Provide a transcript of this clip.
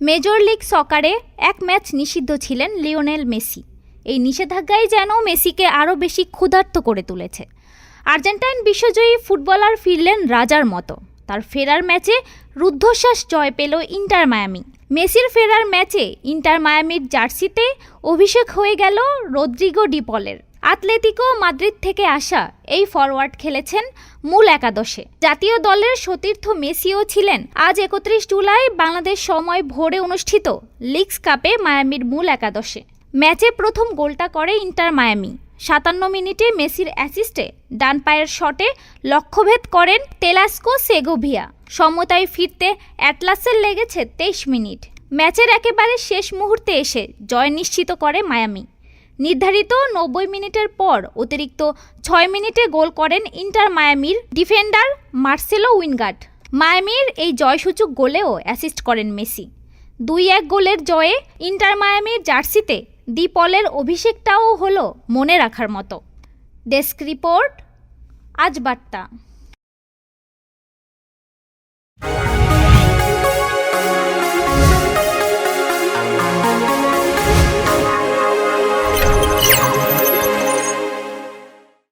Major league সকারে এক match নিষিদ্ধ ছিলেন লিওনেল মেসি। এই নিষেধাজ্ঞাই যেন মেসিকে আরও বেশি ক্ষুধার্ত করে তুলেছে। আর্জেন্টাইন বিশ্বজয়ী ফুটবলার ফিরলেন রাজার মতো। তার ফেরার ম্যাচে রুদ্ধশ্বাস জয় পেল ইন্টার মায়ামি। মেসির ফেরার ম্যাচে ইন্টার মায়ামির জার্সিতে অভিষেক হয়ে গেল রদ্রিগো ডিপলের। আতলেতিকো মাদ্রিদ থেকে আসা এই ফরওয়ার্ড খেলেছেন মূল একাদশে। জাতীয় দলের সতীর্থ মেসিও ছিলেন। আজ একত্রিশ জুলাই বাংলাদেশ সময় ভোরে অনুষ্ঠিত লিগস কাপে মায়ামির মূল একাদশে। ম্যাচে প্রথম গোলটা করে ইন্টার মায়ামি। সাতান্ন মিনিটে মেসির অ্যাসিস্টে ডান পায়ের শটে লক্ষ্যভেদ করেন তেলাস্কো সেগোভিয়া। সমতায় ফিরতে অ্যাটলাসের লেগেছে তেইশ মিনিট। ম্যাচের একেবারে শেষ মুহূর্তে এসে জয় নিশ্চিত করে মায়ামি। নির্ধারিত নব্বই মিনিটের পর অতিরিক্ত ছয় মিনিটে গোল করেন ইন্টার মায়ামির ডিফেন্ডার মার্সেলো উইনগার্ড। মায়ামির এই জয়সূচক গোলেও অ্যাসিস্ট করেন মেসি। দুই এক গোলের জয়ে ইন্টার মায়ামির জার্সিতে দ্বীপলের অভিষেকটাও হলো মনে রাখার মতো। ডেস্ক রিপোর্ট আজ বার্তা